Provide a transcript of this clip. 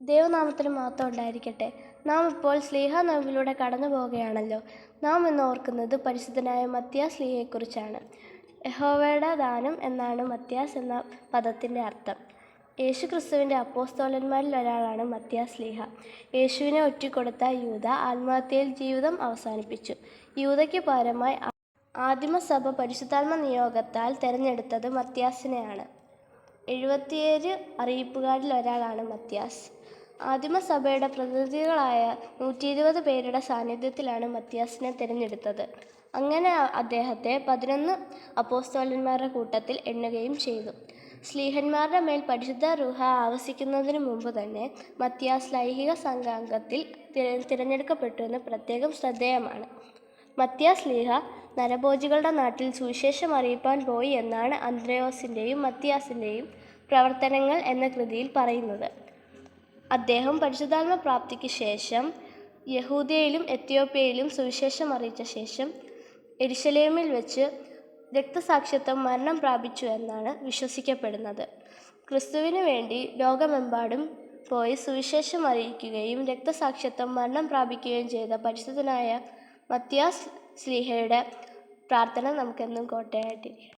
ദൈവനാമത്തിന് മാത്രം ഉണ്ടായിരിക്കട്ടെ. നാം ഇപ്പോൾ സ്ലീഹ നോവിലൂടെ കടന്നു പോവുകയാണല്ലോ. നാം ഇന്ന് ഓർക്കുന്നത് പരിശുദ്ധനായ മത്യാസ് സ്ലീഹയെക്കുറിച്ചാണ്. യഹോവയുടെ ദാനം എന്നാണ് മത്യാസ് എന്ന പദത്തിന്റെ അർത്ഥം. യേശു ക്രിസ്തുവിന്റെ അപ്പോസ്തോലന്മാരിൽ ഒരാളാണ് മത്യാസ് സ്ലീഹ. യേശുവിനെ ഒറ്റിക്കൊടുത്ത യൂത ആത്മഹത്യയിൽ ജീവിതം അവസാനിപ്പിച്ചു. യൂതയ്ക്ക് പകരമായി ആദിമസഭ പരിശുദ്ധാത്മ നിയോഗത്താൽ തിരഞ്ഞെടുത്തത് മത്യാസിനെയാണ് എഴുപത്തിയേഴ് അറിയിപ്പുകാരിൽ ഒരാളാണ് മത്യാസ് ആദിമസഭയുടെ പ്രതിനിധികളായ നൂറ്റി ഇരുപത് പേരുടെ സാന്നിധ്യത്തിലാണ് മത്യാസിനെ തിരഞ്ഞെടുത്തത്. അങ്ങനെ അദ്ദേഹത്തെ പതിനൊന്ന് അപ്പോസ്തോലന്മാരുടെ കൂട്ടത്തിൽ എണ്ണുകയും ചെയ്തു. സ്ലീഹന്മാരുടെ മേൽ പരിശുദ്ധ റുഹ ആവസിക്കുന്നതിന് മുമ്പ് തന്നെ മത്യാസ് ലൈംഗിക സംഘാംഗത്തിൽ തിര- തിരഞ്ഞെടുക്കപ്പെട്ടു എന്ന് പ്രത്യേകം ശ്രദ്ധേയമാണ്. മത്യാസ് ലീഹ നരഭോജികളുടെ നാട്ടിൽ സുവിശേഷം അറിയിപ്പാൻ പോയി എന്നാണ് അന്ത്രയോസിന്റെയും മത്യാസിന്റെയും പ്രവർത്തനങ്ങൾ എന്ന കൃതിയിൽ പറയുന്നത്. അദ്ദേഹം പരിശുദ്ധാത്മ പ്രാപ്തിക്ക് ശേഷം യഹൂദയിലും എത്യോപ്യയിലും സുവിശേഷം അറിയിച്ച ശേഷം എരിശലേമിൽ വെച്ച് രക്തസാക്ഷിത്വം മരണം പ്രാപിച്ചു എന്നാണ് വിശ്വസിക്കപ്പെടുന്നത്. ക്രിസ്തുവിന് വേണ്ടി ലോകമെമ്പാടും പോയി സുവിശേഷം അറിയിക്കുകയും രക്തസാക്ഷിത്വം മരണം പ്രാപിക്കുകയും ചെയ്ത പരിശുദ്ധനായ മത്യാസ് സ്ലീഹയുടെ പ്രാർത്ഥന നമുക്കെന്നും കോട്ടയായിട്ടിരിക്കും